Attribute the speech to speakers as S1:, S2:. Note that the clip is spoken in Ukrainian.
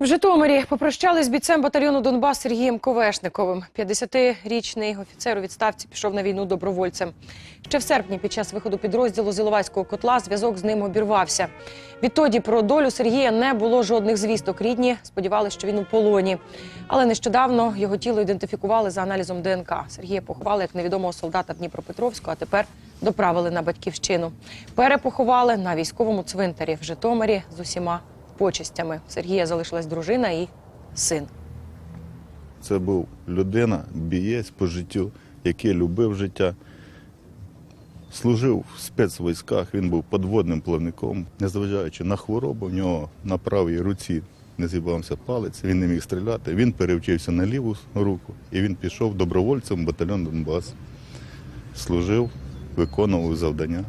S1: В Житомирі попрощались з бійцем батальйону Донбас Сергієм Ковешниковим. 50-річний офіцер у відставці пішов на війну добровольцем. Ще в серпні під час виходу підрозділу з Іловайського котла зв'язок з ним обірвався. Відтоді про долю Сергія не було жодних звісток. Рідні сподівалися, що він у полоні. Але нещодавно його тіло ідентифікували за аналізом ДНК. Сергія поховали як невідомого солдата в Дніпропетровську, а тепер доправили на батьківщину. Перепоховали на військовому цвинтарі в Житомирі з усіма почестями. Сергія залишилась дружина і син.
S2: Це був людина, бієць по життю, який любив життя. Служив в спецвійськах, він був подводним плавником. Незважаючи на хворобу, в нього на правій руці не з'їбався палець, він не міг стріляти. Він перевчився на ліву руку і він пішов добровольцем батальйон Донбас. Служив, виконував завдання.